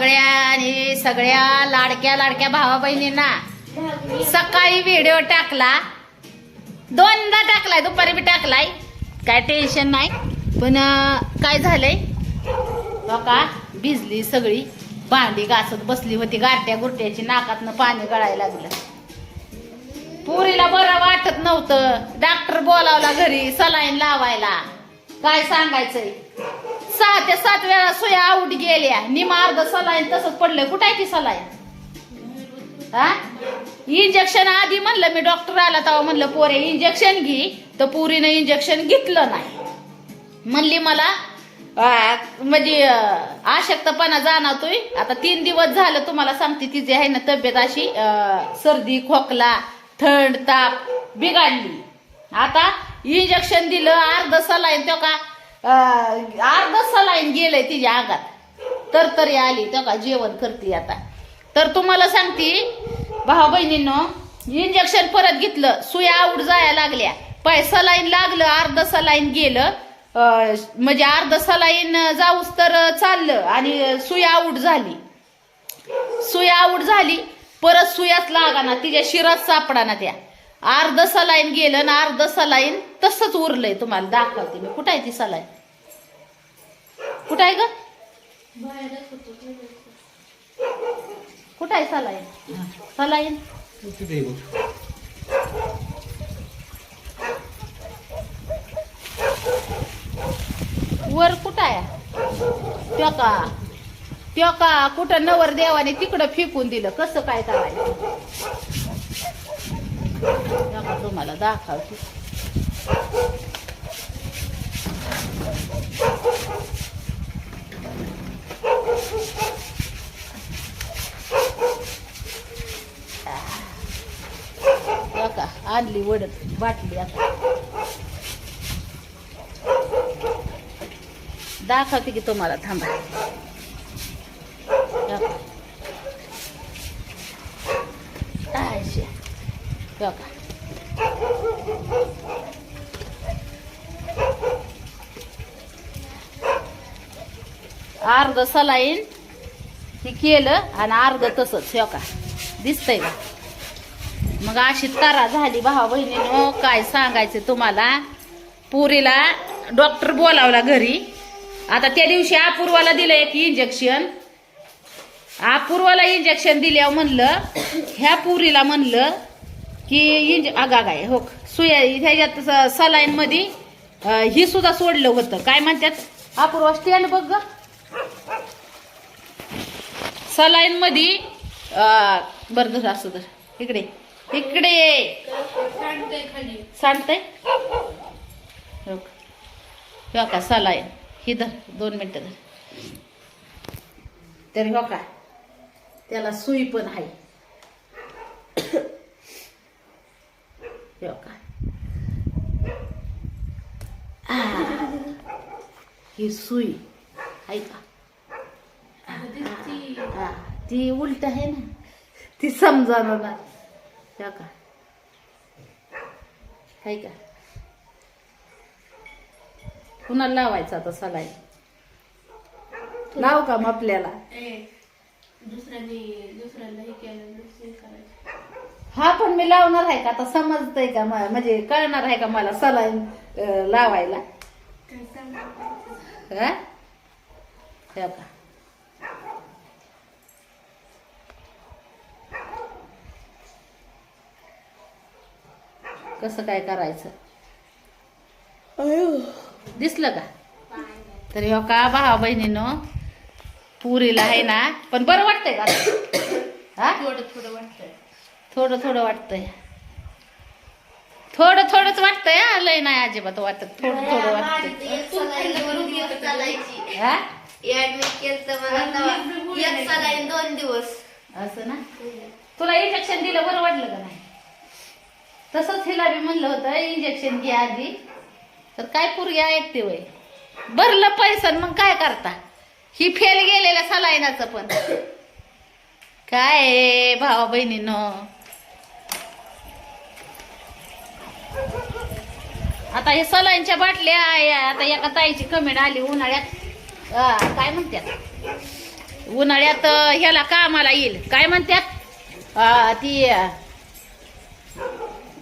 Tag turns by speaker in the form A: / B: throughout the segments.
A: सगळ्या आणि सगळ्या लाडक्या लाडक्या भावा बहिणींना सकाळी व्हिडिओ टाकला. दोनदा टाकलाय दुपारी बी टाकलाय. काय टेन्शन नाही. पण काय झालंय? का भिजली सगळी. भांडी घासत बसली होती गारट्या गुरट्याची नाकातनं पाणी गळायला लागलं. पुरीला बरं वाटत नव्हतं. डॉक्टर बोलावला घरी सलाईन लावायला. काय सांगायचंय? सहा ते सात वेळा सोया आऊट गेल्या. निमा अर्ध सलाईन तसंच पडलं कुठं आहे ती सलाईन? हा? इंजेक्शन आधी म्हणलं मी डॉक्टर आला तेव्हा म्हणलं पोरे इंजेक्शन घे. तर पुरीनं इंजेक्शन घेतलं नाही. म्हणली मला म्हणजे आशक्तपणा जाणवतोय. आता तीन दिवस झालं तुम्हाला सांगते तिची आहे ना तब्येत अशी सर्दी खोकला थंड ताप बिघडली. आता इंजेक्शन दिलं अर्ध सलाईन तो का अर्ध सलाईन गेलंय तिच्या अंगात. तर तरी आली तेव्हा जेवण करते आता. तर तुम्हाला सांगते भाऊ बहिणींनो इंजेक्शन परत घेतलं सुया आऊट जाया लागल्या. पाय सलाईन लागलं अर्ध सलाईन गेलं. म्हणजे अर्ध सलाईन जाऊस तर चाललं आणि सुया आऊट झाली. सुया आऊट झाली परत सुयाच लागाना तिच्या शिरात सापडा ना त्या. अर्ध सलाईन गेलं ना अर्ध सलाईन तसंच उरलंय तुम्हाला दाखवते मी. कुठं आहे ती सलाईन? कुठं आहे ग? कुठं आहे सलाईन? सलाईन? वर कुठं आहे? त्यो का त्यो का कुठं नवर देवाने तिकडं फेकून दिलं? कसं काय करायचं? तुम्हाला दाखवते त्यो का आणली वडत बाटली आता. दाखवते की तुम्हाला थांबा. अर्ध सलाईन हे केलं आणि अर्ध तसंच हो का दिसतंय का? मग अशी तारा झाली भावा बहिणीनो काय सांगायचं तुम्हाला? पुरीला डॉक्टर बोलावला घरी. आता त्या दिवशी अपूर्वाला दिलं एक इंजेक्शन अपूर्वाला इंजेक्शन दिल्यावर म्हणलं ह्या पुरीला म्हणलं की इंज अगा काय हो सुया ह्याच्यात सलाईनमध्ये ही सुद्धा सोडलं होतं. काय म्हणतात? अपूर्वा स्टँड बघ ग. सलाईन बरं धर असं तर इकडे. इकडे ये. सांगतंय हो का? हो का? सलाईन ही धर. दोन मिनिटं धर. तर हो का? त्याला सुई पण आहे. हो का? ही सुई. आहे का? हा, ती उलट आहे ना. ती समजा ना हो का आहे का? पुन्हा लावायचं आता सलाई लाव का मग आपल्याला
B: हे
A: हा पण मी लावणार आहे का? आता समजतंय का म्हणजे कळणार आहे का मला सलाईन लावायला? हो का कसं काय करायचं? दिसलं का? तरी हो का भावा बहिणीनं पुरीला आहे ना पण बरं वाटतंय का? हा?
B: थोडं थोडं वाटतंय.
A: थोडं थोडं वाटतंय. थोडं थोडंच वाटतंय हा, लय नाही अजिबात वाटत. थोडं थोडं वाटतंय. हा?
B: दोन दिवस.
A: असं ना? तुला इंजेक्शन दिलं बरं वाटलं का नाही? तसंच हिला बी म्हणलं होतं इंजेक्शन घ्या आधी. तर काय पुरग्या ऐकते वय भरलं पैसा मग काय करता? ही फेल गेलेल्या सलाईनाचं पण. काय भावा बहिणीनो? आता हे सलाईनच्या बाटल्या आहे, आता एका ताईची कमेंट आली उन्हाळ्यात काय म्हणतात उन्हाळ्यात ह्याला कामाला येईल. काय म्हणतात ती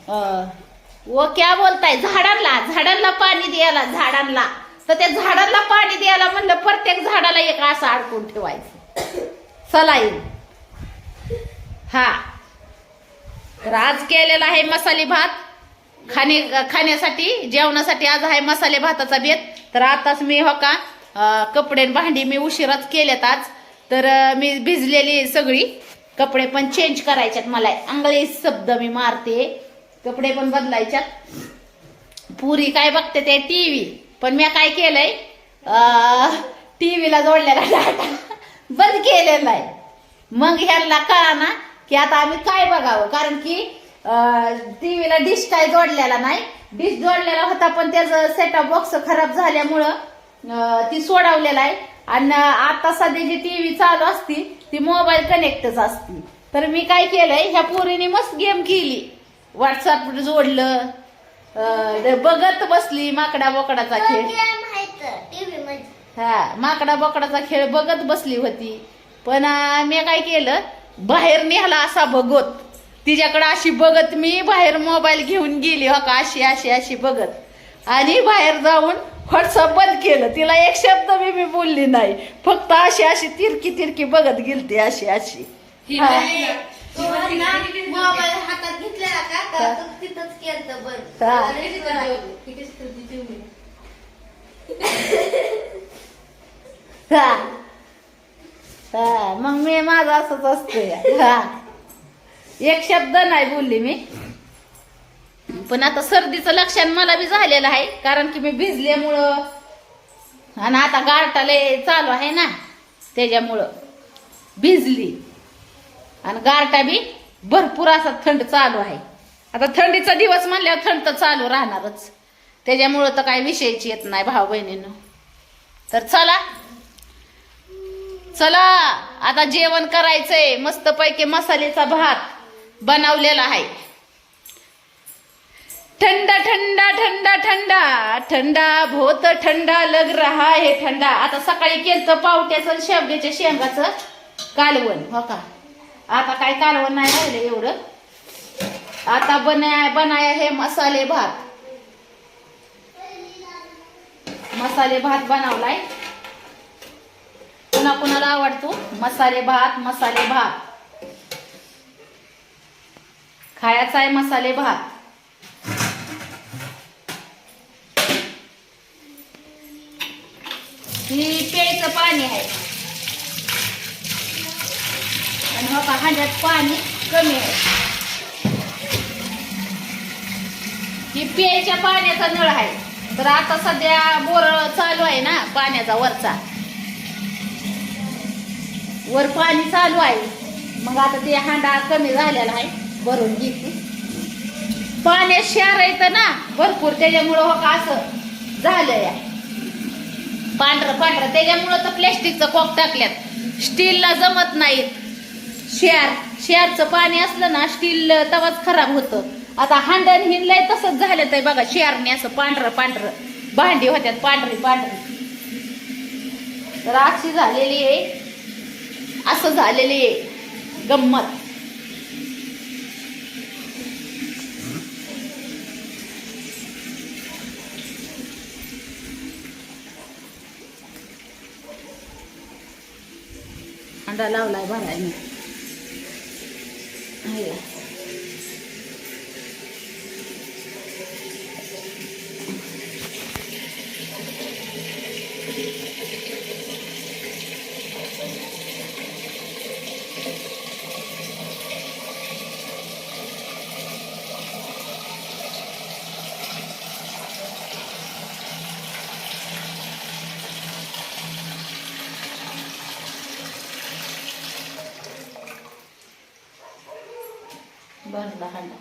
A: व क्या बोलताय? झाडांना झाडांना पाणी द्यायला झाडांना. तर त्या झाडांना पाणी द्यायला म्हणलं प्रत्येक झाडाला एक असं अडकून ठेवायचं. सलाईन हा. तर आज केलेला आहे मसाले भात. खाणे खाण्यासाठी जेवणासाठी आज आहे मसाले भाताचा बेत. तर आताच मी हो का कपडे आणि भांडी मी उशिराच केल्यात आज. तर मी भिजलेली सगळी. कपडे पण चेंज करायच्यात मला. अंगळी शब्द मी मारते. कपडे पण बदलायच्यात. पुरी काय बघते ते टीव्ही. पण मी काय केलंय टीव्हीला जोडलेला डाटा बंद केलेला आहे. मग ह्यांना कळा ना की आता आम्ही काय बघावं? कारण की टीव्हीला डिश काय जोडलेला नाही. डिश जोडलेला होता पण त्याचं सेटअप बॉक्स खराब झाल्यामुळं ती सोडवलेला आहे. आणि आता सध्या जी टीव्ही चालू असती ती मोबाईल कनेक्टच असती. तर मी काय केलंय ह्या पोरीने मस्त गेम केली व्हॉट्सअप जोडलं. अं, बघत बसली माकडा बोकडाचा खेळ.
B: टीव्ही मध्ये.
A: हा माकडा बोकडाचा खेळ बघत बसली होती. पण मी काय केलं? बाहेर निघाला असा बघत. तिच्याकडे अशी बघत मी बाहेर मोबाईल घेऊन गेली हो का? अशी अशी अशी बघत. आणि बाहेर जाऊन व्हॉट्सअप बंद केलं. तिला एक शब्द मी मी बोलली नाही. फक्त अशी अशी तिरकी तिरकी बघत गेलती अशी अशी. हा.
B: मोबाईल हातात घेतलेला का तर तिथंच केलं बंद
A: हा.
B: लगेच
A: हा हा मग मी माझं असंच असतो हा एक शब्द नाही बोलली मी पण आता सर्दीचं लक्षण मला बी झालेलं आहे कारण की मी भिजल्यामुळं आणि आता गारटाले चालू आहे ना त्याच्यामुळं भिजली आणि गारटा बी भरपूर असा थंड चालू आहे. आता थंडीचा दिवस म्हणल्यावर थंड तर चालू राहणारच. त्याच्यामुळं तर काही विषयच येत नाही भाऊ बहिणीनं. तर चला. चला आता जेवण करायचंय. मस्त पैकी मसाल्याचा भात बनवलेला आहे. ठंडा ठंडा ठंडा ठंडा. ठंडा भोत ठंडा लग रहा हे ठंडा. आता सकाळी केलं पावट्याचं आणि शेवग्याच्या शेंगाचं कालवण हो का? आता काय कालवण नाही राहिलं एवढं. आता बनाय बनाया हे मसाले भात. मसाले भात बनवलाय. कुणा कुणाला आवडतो? मसाले भात मसाले भात. खायचा आहे मसाले भात. ही प्यायचं पाणी आहे. आणि हो पाणी कमी आहे. ही प्यायच्या पाण्याचा नळ आहे. तर आता सध्या बोर चालू आहे ना पाण्याचा वरचा. वर पाणी चालू आहे. मग आता ते हांडा कमी झालेला आहे भरून घेते. पाण्यात क्षार येतं ना भरपूर त्याच्यामुळं हो का असं झालं या पांढरं पांढरं त्याच्यामुळं तर प्लॅस्टिकचं कोक टाकल्यात. स्टीलला जमत नाहीत. शेर शेअरचं पाणी असलं ना स्टील तवाच खराब होतं. आता हांडण हिंडलंय तसंच झालं तर बघा शेअरने असं पांढरं पांढरं. भांडी होत्यात पांढरी पांढरी. तर अशी झालेली आहे. असं झालेली आहे. गंमत. अंडा लावलाय भरायला मी भरला हंडा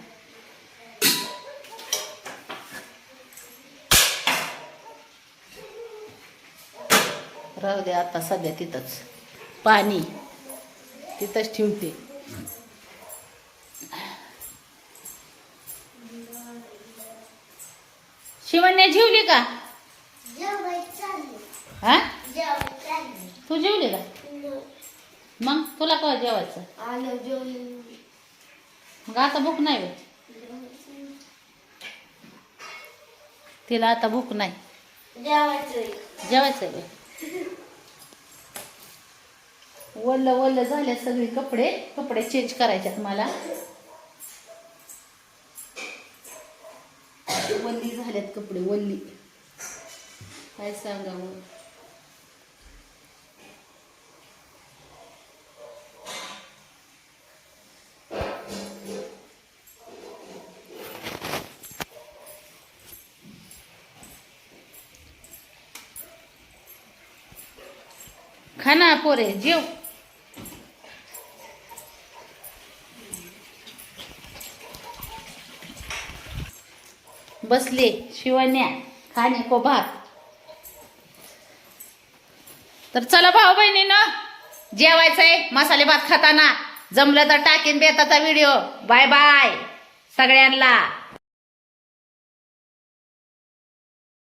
A: राहू दे आता सध्या तिथंच. पाणी. तिथंच ठेवते. शिवण्या जेवली का. हा. तू जेवली का? मग तुला कवा जेवायचं? मग आता भूक नाही होय. तिला आता भूक नाही.
B: जेवायचं.
A: वल्ल वल्ल झाले सगळे कपडे. कपडे चेंज करायच्यात मला. वल्ली झाल्यात कपडे वल्ली. काय सांगावं? खाना पोरे जेव. बसले शिवण्या खाणे को भात. तर चला भाऊ बहिणी ना जेवायचंय मसाले भात खाताना. जमलं तर टाकीन बेताचा व्हिडिओ. बाय बाय सगळ्यांना.